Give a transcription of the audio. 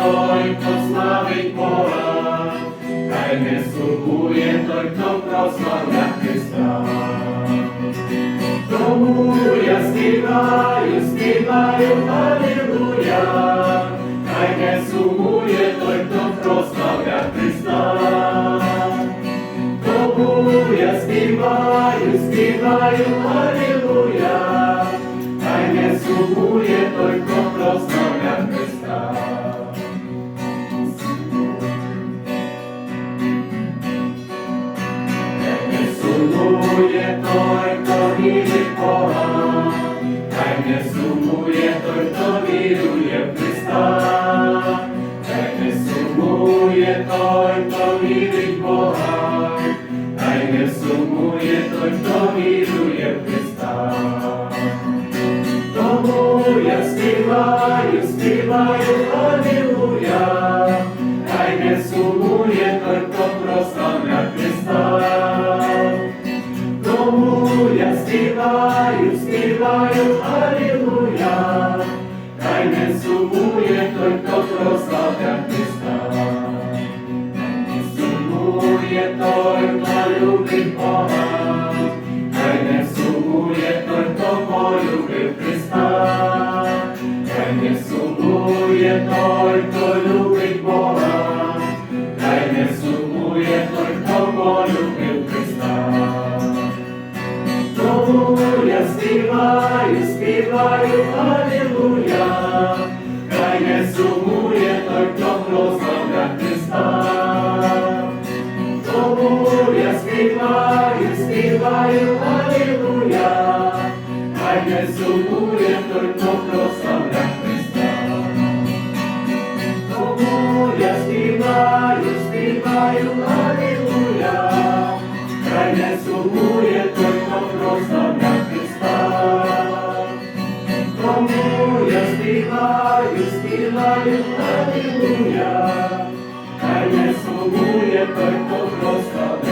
той, хто славить Бога, хай не сумує той, хто прославля Христа. Тому я співаю, співаю, Алілуя, хай не сумує той, хто прославля Христа. Тому я співаю, співаю, Алілуя, сумує той, хто вірить в Бога, хай не сумує той, хто вірує в Христа, хай не сумує той, хто вірить Бога, хай не сумує той, хто вірує в Христа. Тому я співаю, співаю, Алілуя, хай не сумує той, хто прославля Я співаю, співаю, Алілуя, хай не сумує той, хто прославля Христа. Не сумує той, хто любить Бога, хай не сумує той, хто полюбив Христа, хай не сумує той, хто любить Я співаю, співаю, Алілуя, хай не сумує той, хто прославля Христа. Тому я співаю, співаю, Алілуя, хай не сумує той, хто прославля Христа. Тому я співаю, співаю, Алілуя, Аллилуйя, хай не сумує, той, хто просто.